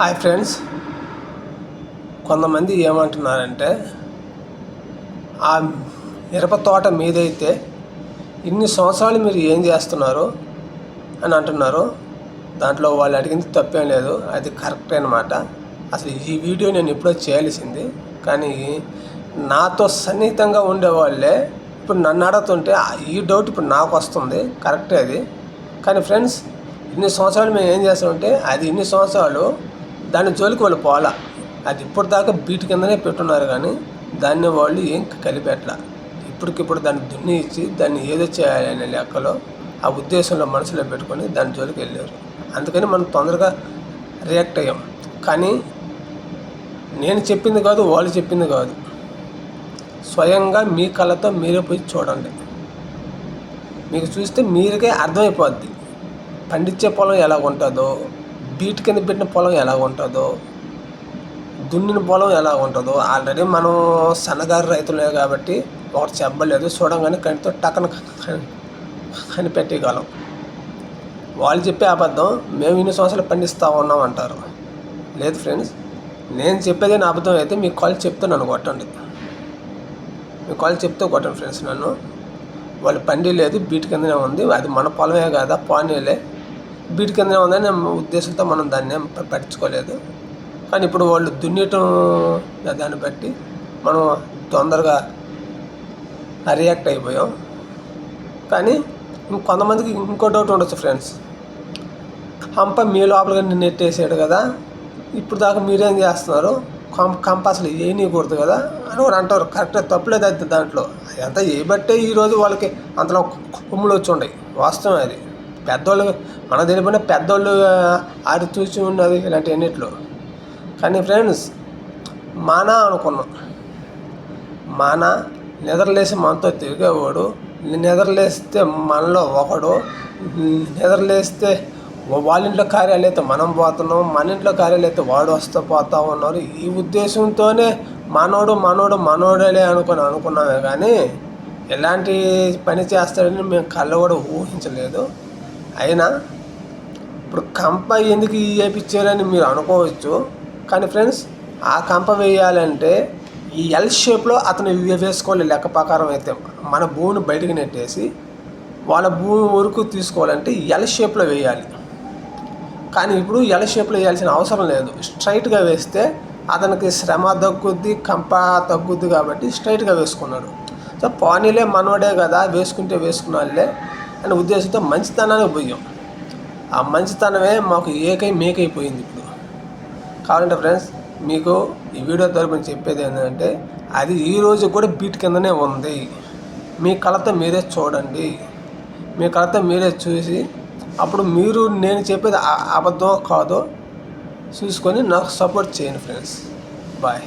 Hi friends. కొంతమంది ఏమంటున్నారంటే ఆ మిరప తోట మీదైతే ఇన్ని సంవత్సరాలు మీరు ఏం చేస్తున్నారు అని అంటున్నారు. దాంట్లో వాళ్ళు అడిగింది తప్పేం లేదు అది కరెక్ట్ అనమాట అసలు ఈ వీడియో నేను ఎప్పుడో చేయాల్సింది కానీ నాతో సన్నిహితంగా ఉండేవాళ్ళే ఇప్పుడు నన్ను అడుగుతుంటే ఈ డౌట్ ఇప్పుడు నాకు వస్తుంది కరెక్టే అది. కానీ ఫ్రెండ్స్ ఇన్ని సంవత్సరాలు మేము ఏం చేస్తామంటే అది ఇన్ని సంవత్సరాలు దాని జోలికి వాళ్ళు పోలా అది ఇప్పటిదాకా బీటు కిందనే పెట్టున్నారు కానీ దాన్ని వాళ్ళు ఏం కలిపెట్ల ఇప్పటికిప్పుడు దాన్ని దున్ని ఇచ్చి దాన్ని ఏదో చేయాలనే లెక్కలో ఆ ఉద్దేశంలో మనసులో పెట్టుకొని దాని జోలికి వెళ్ళారు. అందుకని మనం తొందరగా రియాక్ట్ అయ్యాం. కానీ నేను చెప్పింది కాదు వాళ్ళు చెప్పింది కాదు. స్వయంగా మీ కళ్ళతో మీరే పోయి చూడండి. మీకు చూస్తే మీరుకే అర్థమైపోద్ది. పండించే పొలం ఎలా ఉంటుందో బీట్ కింద పెట్టిన పొలం ఎలా ఉంటుందో దున్నిన పొలం ఎలా ఉంటుందో ఆల్రెడీ మనం సన్నగారు రైతులే కాబట్టి ఒకటి చెప్పలేదు చూడంగానే కంటితో టక్కన కనిపెట్టగలం వాళ్ళు చెప్పే అబద్ధం మేము ఇన్ని సంవత్సరాలు పండిస్తూ ఉన్నాం అంటారు. లేదు ఫ్రెండ్స్ నేను చెప్పేది నా అబద్ధం అయితే మీ కాల్ చెప్తే నన్ను కొట్టండి. మీ కాల్ చెప్తే కొట్టండి ఫ్రెండ్స్ నన్ను. వాళ్ళు పండి లేదు బీట్ కిందనే ఉంది అది మన పొలమే కదా పానీలే బీట్ కిందనే ఉందని ఉద్దేశంతో మనం దాన్ని పట్టించుకోలేదు. కానీ ఇప్పుడు వాళ్ళు దున్నియటం దాన్ని బట్టి మనం తొందరగా రియాక్ట్ అయిపోయాం. కానీ ఇంకొంతమందికి ఇంకో డౌట్ ఉండొచ్చు ఫ్రెండ్స్. కంప మీ లోపలిగా నెట్టేసాడు కదా ఇప్పుడు దాకా మీరేం చేస్తున్నారు? కంప కంప అసలు వేయనీయకూడదు కదా అని కూడా అంటారు. కరెక్ట్గా తప్పులేదు అయితే దాంట్లో. అదంతా బట్టే ఈరోజు వాళ్ళకి అంతలో కొమ్ములు వచ్చి ఉండయి. వాస్తవం అది. పెద్దోళ్ళు మన తెలిపిన పెద్దోళ్ళు ఆడి చూసి ఉన్నది ఇలాంటి అన్నిట్లో. కానీ ఫ్రెండ్స్ మానా అనుకున్నాం. మానా నిద్రలేసి మనతో తిరిగేవాడు నిద్రలేస్తే మనలో ఒకడు నిద్రలేస్తే వాళ్ళ ఇంట్లో కార్యాలు అయితే మనం పోతున్నాం మన ఇంట్లో కార్యాలు అయితే వాడు వస్తూ పోతా ఉన్నారు. ఈ ఉద్దేశంతోనే మనోడు మనోడు మనోడలే అనుకుని అనుకున్నామే కానీ ఎలాంటి పని చేస్తాడని మేము కళ్ళ కూడా ఊహించలేదు. అయినా ఇప్పుడు కంప ఎందుకు వేయించారని మీరు అనుకోవచ్చు. కానీ ఫ్రెండ్స్ ఆ కంప వేయాలంటే ఈ ఎల్ షేప్లో అతను వేసుకోవాలి లెక్క ప్రకారం అయితే మన భూమిని బయటకు నెట్టేసి వాళ్ళ భూమి వరకు తీసుకోవాలంటే ఎల్ షేప్లో వేయాలి. కానీ ఇప్పుడు ఎల్ షేప్లో వేయాల్సిన అవసరం లేదు. స్ట్రైట్గా వేస్తే అతనికి శ్రమ తగ్గుద్ది కంప తగ్గుద్ది కాబట్టి స్ట్రైట్గా వేసుకున్నాడు. సో పానీలే మనోడే కదా వేసుకుంటే వేసుకున్నాళ్ళే అనే ఉద్దేశంతో మంచితనానికి పోయాం. ఆ మంచితనమే మాకు ఏకై మేకైపోయింది ఇప్పుడు. కావాలంటే ఫ్రెండ్స్ మీకు ఈ వీడియో తరపున చెప్పేది ఏంటంటే అది ఈ రోజు కూడా బీట్ కిందనే ఉంది. మీ కళతో మీరే చూడండి. మీ కళతో మీరే చూసి అప్పుడు మీరు నేను చెప్పేది అబద్ధం కాదో చూసుకొని నాకు సపోర్ట్ చేయండి ఫ్రెండ్స్ బాయ్